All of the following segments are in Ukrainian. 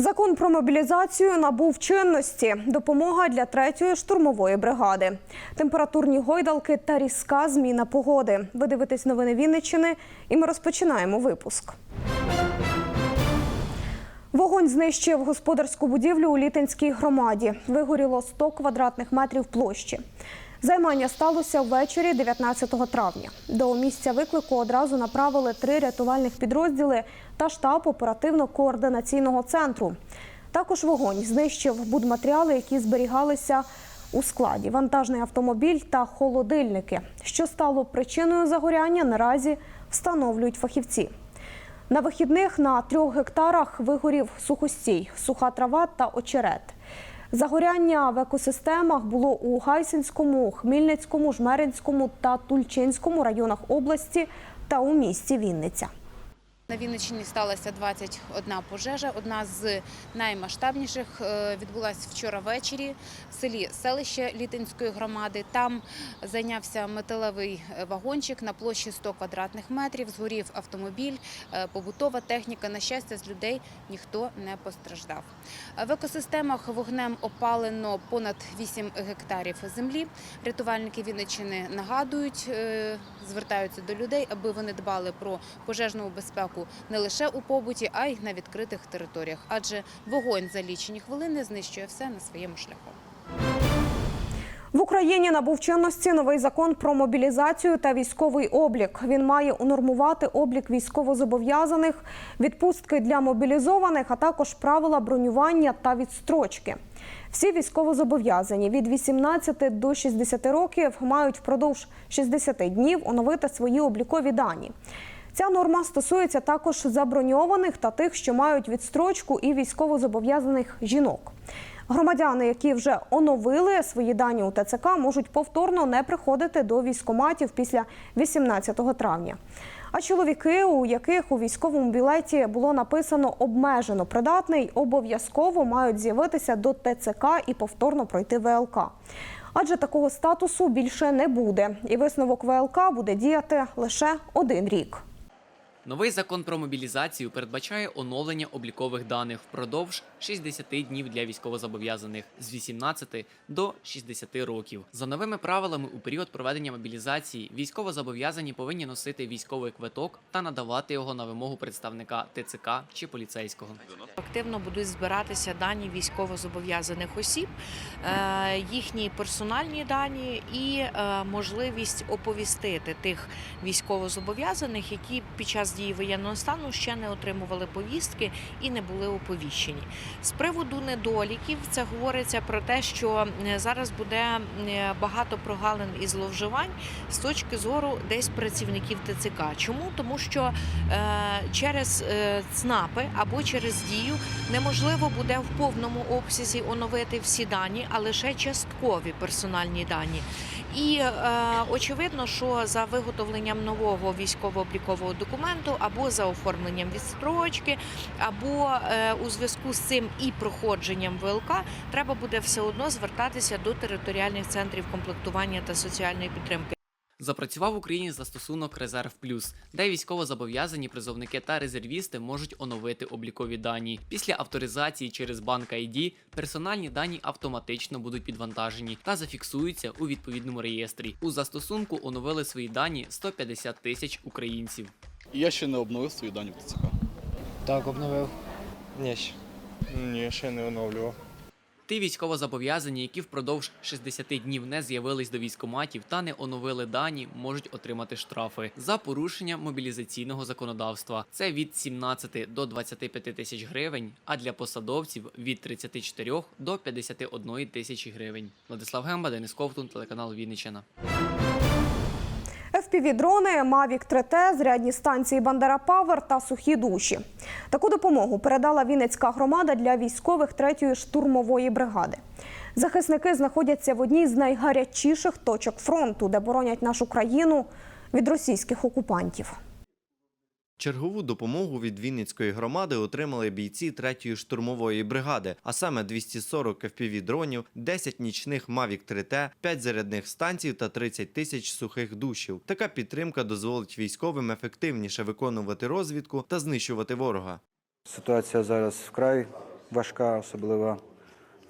Закон про мобілізацію набув чинності. Допомога для третьої штурмової бригади. Температурні гойдалки та різка зміна погоди. Ви дивитесь новини Вінниччини, і ми розпочинаємо випуск. Вогонь знищив господарську будівлю у Літинській громаді. Вигоріло 100 квадратних метрів площі. Займання сталося ввечері 19 травня. До місця виклику одразу направили три рятувальних підрозділи та штаб оперативно-координаційного центру. Також вогонь знищив будматеріали, які зберігалися у складі, вантажний автомобіль та холодильники. Що стало причиною загоряння, наразі встановлюють фахівці. На вихідних на трьох гектарах вигорів сухостій, суха трава та очерет. Загоряння в екосистемах було у Гайсинському, Хмільницькому, Жмеринському та Тульчинському районах області та у місті Вінниця. На Вінниччині сталася 21 пожежа. Одна з наймасштабніших е, відбулася вчора ввечері в селі селище Літинської громади. Там зайнявся металевий е, вагончик на площі 100 квадратних метрів. Згорів автомобіль, е, побутова техніка. На щастя, з людей ніхто не постраждав. В екосистемах вогнем опалено понад 8 гектарів землі. Рятувальники Вінниччини нагадують, звертаються до людей, аби вони дбали про пожежну безпеку не лише у побуті, а й на відкритих територіях. Адже вогонь за лічені хвилини знищує все на своєму шляху. В Україні набув чинності новий закон про мобілізацію та військовий облік. Він має унормувати облік військовозобов'язаних, відпустки для мобілізованих, а також правила бронювання та відстрочки. Всі військовозобов'язані від 18 до 60 років мають впродовж 60 днів оновити свої облікові дані. Ця норма стосується також заброньованих та тих, що мають відстрочку і військовозобов'язаних жінок. Громадяни, які вже оновили свої дані у ТЦК, можуть повторно не приходити до військоматів після 18 травня. А чоловіки, у яких у військовому білеті було написано обмежено придатний, обов'язково мають з'явитися до ТЦК і повторно пройти ВЛК. Адже такого статусу більше не буде, і висновок ВЛК буде діяти лише один рік. Новий закон про мобілізацію передбачає оновлення облікових даних впродовж 60 днів для військовозобов'язаних з 18 до 60 років. За новими правилами, у період проведення мобілізації військовозобов'язані повинні носити військовий квиток та надавати його на вимогу представника ТЦК чи поліцейського. Активно будуть збиратися дані військовозобов'язаних осіб, е, їхні персональні дані і е, можливість оповістити тих військовозобов'язаних, які під час дії воєнного стану ще не отримували повістки і не були оповіщені. З приводу недоліків це говориться про те, що е, зараз буде е, багато прогалин і зловживань з точки зору десь працівників ТЦК. Чому? Тому що е, через ЦНАПи або через дію неможливо буде в повному обсязі оновити всі дані, а лише часткові персональні дані. І е, очевидно, що за виготовленням нового військово-облікового документу або за оформленням відстрочки, або е, у зв'язку з цим і проходженням ВЛК треба буде все одно звертатися до територіальних центрів комплектування та соціальної підтримки. Запрацював в Україні застосунок Резерв Плюс, де військовозобов'язані призовники та резервісти можуть оновити облікові дані. Після авторизації через банк ID персональні дані автоматично будуть підвантажені та зафіксуються у відповідному реєстрі. У застосунку оновили свої дані 150 тисяч українців. Я ще не обновив свої дані в ТЦК. Так, обновив. Ні, ще. Ні, ще не оновлював. Ті військовозобов'язані, які впродовж 60 днів не з'явились до військоматів та не оновили дані, можуть отримати штрафи за порушення мобілізаційного законодавства. Це від 17 до 25 тисяч гривень, а для посадовців від 34 до 51 тисячі гривень. Владислав Гемба, Денис Ковтун, телеканал Вінниччина. FPV-дрони, Mavic 3T, зрядні станції Бандера Павер та сухі душі. Таку допомогу передала Вінницька громада для військових 3-ї штурмової бригади. Захисники знаходяться в одній з найгарячіших точок фронту, де боронять нашу країну від російських окупантів. Чергову допомогу від Вінницької громади отримали бійці 3-ї штурмової бригади, а саме 240 FPV-дронів, 10 нічних Mavic 3T, 5 зарядних станцій та 30 тисяч сухих душів. Така підтримка дозволить військовим ефективніше виконувати розвідку та знищувати ворога. Ситуація зараз вкрай важка, особливо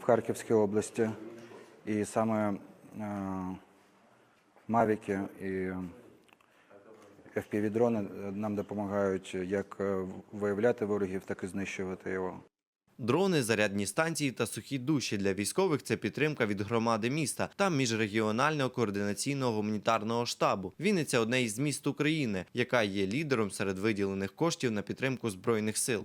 в Харківській області. І саме е, мавіки і FPV-дрони нам допомагають як е, виявляти ворогів, так і знищувати його. Дрони, зарядні станції та сухі душі для військових це підтримка від громади міста та міжрегіонального координаційного гуманітарного штабу. Вінниця одне із міст України, яка є лідером серед виділених коштів на підтримку збройних сил.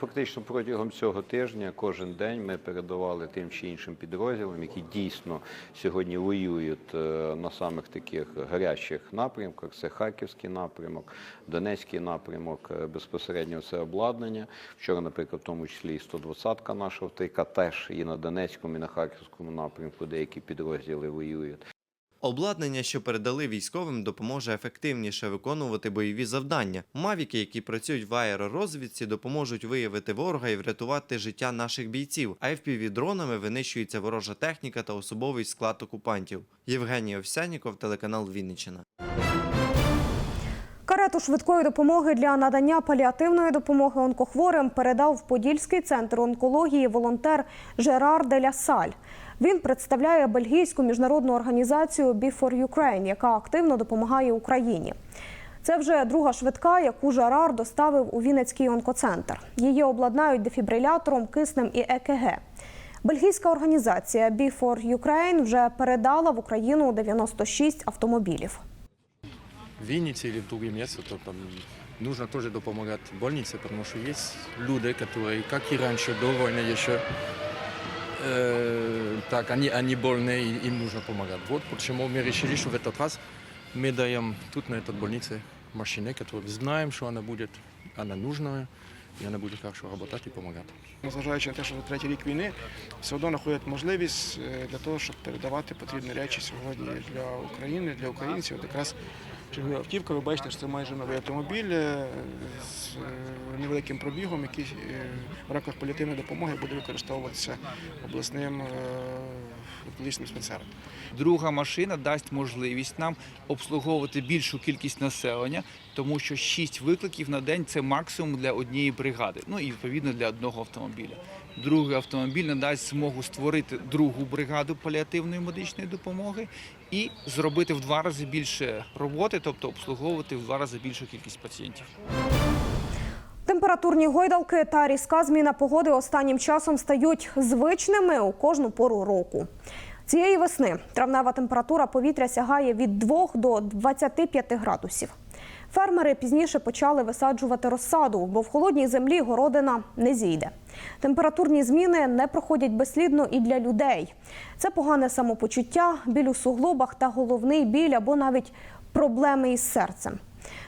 Фактично протягом цього тижня кожен день ми передавали тим чи іншим підрозділам, які дійсно сьогодні воюють е, на самих таких гарячих напрямках. Це Харківський напрямок, Донецький напрямок, е, безпосередньо це обладнання. Вчора, наприклад, в тому числі і 120-ка наша втика теж і на Донецькому, і на Харківському напрямку деякі підрозділи воюють. Обладнання, що передали військовим, допоможе ефективніше виконувати бойові завдання. Мавіки, які працюють в аеророзвідці, допоможуть виявити ворога і врятувати життя наших бійців. А FPV-дронами винищується ворожа техніка та особовий склад окупантів. Євгеній Овсяніков, телеканал Вінниччина. Карету швидкої допомоги для надання паліативної допомоги онкохворим передав в Подільський центр онкології волонтер Жерар Деля Саль. Він представляє бельгійську міжнародну організацію Before Ukraine, яка активно допомагає Україні. Це вже друга швидка, яку Жерар доставив у Вінницький онкоцентр. Її обладнають дефібрилятором, киснем і ЕКГ. Бельгійська організація Before Ukraine вже передала в Україну 96 автомобілів В Вінниці или в другом месте, то там нужно тоже допомагать больнице, потому что есть люди, которые, как и раньше, до войны еще, э, так, они, они больные, и им нужно помогать. Вот почему мы решили, что в этот раз мы даем тут, на этой больнице, машине, которую знаем, что она будет, она нужная, и она будет хорошо работать и помогать. Незважаючи на те, що це третій рік війни, все одно знаходять можливість е, для того, щоб передавати потрібні речі сьогодні для України, для українців. От якраз чергова автівка, ви бачите, що це майже новий автомобіль е, з е, невеликим пробігом, який е, в рамках паліативної допомоги буде використовуватися обласним е, онкологічним диспансером. Друга машина дасть можливість нам обслуговувати більшу кількість населення, тому що 6 викликів на день це максимум для однієї бригади. Ну і відповідно для одного автомобіля. Другий автомобіль надасть змогу створити другу бригаду паліативної медичної допомоги і зробити в два рази більше роботи, тобто обслуговувати в два рази більшу кількість пацієнтів. Температурні гойдалки та різка зміна погоди останнім часом стають звичними у кожну пору року. Цієї весни травнева температура повітря сягає від 2 до 25 градусів. Фермери пізніше почали висаджувати розсаду, бо в холодній землі городина не зійде. Температурні зміни не проходять безслідно і для людей. Це погане самопочуття, біль у суглобах та головний біль або навіть проблеми із серцем.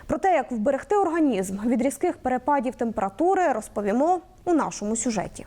Про те, як вберегти організм від різких перепадів температури, розповімо у нашому сюжеті.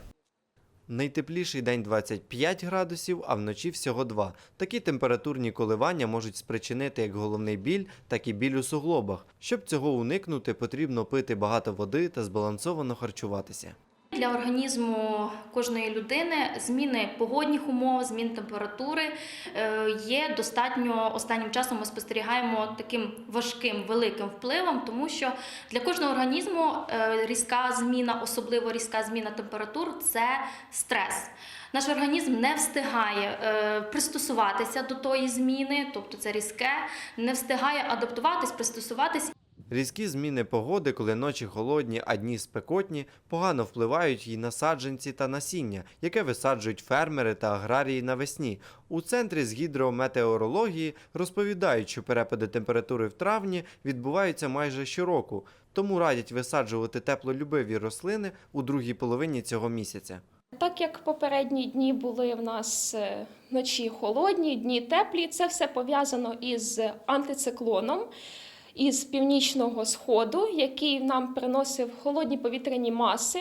Найтепліший день 25 градусів, а вночі всього 2. Такі температурні коливання можуть спричинити як головний біль, так і біль у суглобах. Щоб цього уникнути, потрібно пити багато води та збалансовано харчуватися. Для організму кожної людини зміни погодних умов, змін температури е, є достатньо останнім часом. Ми спостерігаємо таким важким великим впливом, тому що для кожного організму е, різка зміна, особливо різка зміна температур це стрес. Наш організм не встигає е, пристосуватися до тої зміни, тобто це різке, не встигає адаптуватись, пристосуватись Різкі зміни погоди, коли ночі холодні, а дні спекотні, погано впливають і на саджанці та насіння, яке висаджують фермери та аграрії навесні. У центрі з гідрометеорології розповідають, що перепади температури в травні відбуваються майже щороку, тому радять висаджувати теплолюбиві рослини у другій половині цього місяця. Так як попередні дні були в нас е, вночі холодні, дні теплі, це все пов'язано із антициклоном із північного сходу, який нам приносив холодні повітряні маси.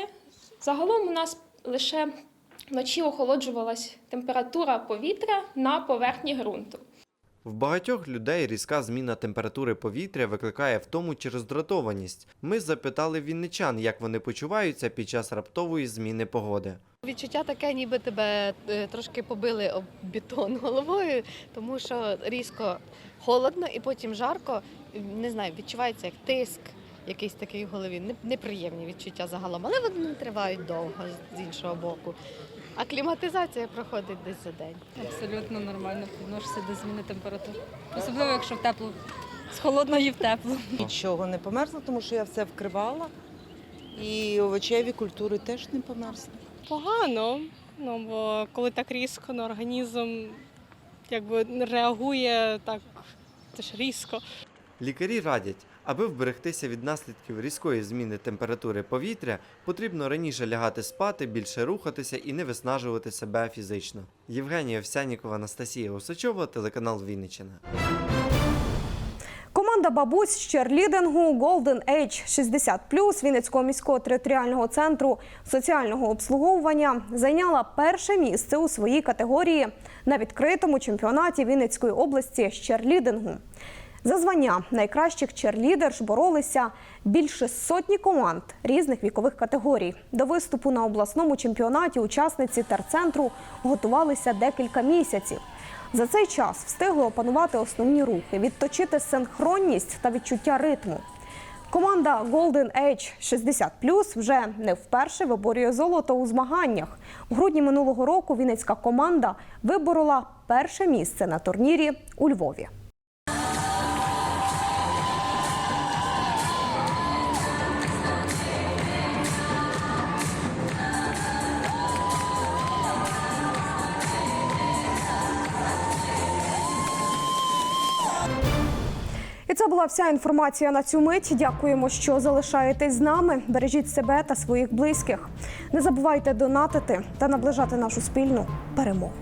Загалом у нас лише вночі охолоджувалась температура повітря на поверхні ґрунту. В багатьох людей різка зміна температури повітря викликає втому чи роздратованість. Ми запитали вінничан, як вони почуваються під час раптової зміни погоди. Відчуття таке, ніби тебе е, трошки побили об бетон головою, тому що різко холодно і потім жарко. Не знаю, відчувається як тиск, якийсь такий в голові. Неприємні відчуття загалом, але вони не тривають довго з іншого боку. А кліматизація проходить десь за день. Абсолютно нормально відношуся до зміни температур. Особливо, якщо в теплу, з холодної в теплу. Нічого не померзло, тому що я все вкривала. І овочеві культури теж не померзли. Погано, ну бо коли так різко на організм якби реагує так теж різко. Лікарі радять, аби вберегтися від наслідків різкої зміни температури повітря, потрібно раніше лягати спати, більше рухатися і не виснажувати себе фізично. Євгенія Овсянікова, Анастасія Осачова, телеканал Вінниччина. Команда бабусь з черлідингу Golden Age 60 Вінницького міського територіального центру соціального обслуговування зайняла перше місце у своїй категорії на відкритому чемпіонаті Вінницької області з черлідингу. За звання найкращих черлідерш боролися більше сотні команд різних вікових категорій. До виступу на обласному чемпіонаті учасниці терцентру готувалися декілька місяців. За цей час встигли опанувати основні рухи, відточити синхронність та відчуття ритму. Команда Golden Age 60 вже не вперше виборює золото у змаганнях. У грудні минулого року вінницька команда виборола перше місце на турнірі у Львові. І це була вся інформація на цю мить. Дякуємо, що залишаєтесь з нами. Бережіть себе та своїх близьких. Не забувайте донатити та наближати нашу спільну перемогу.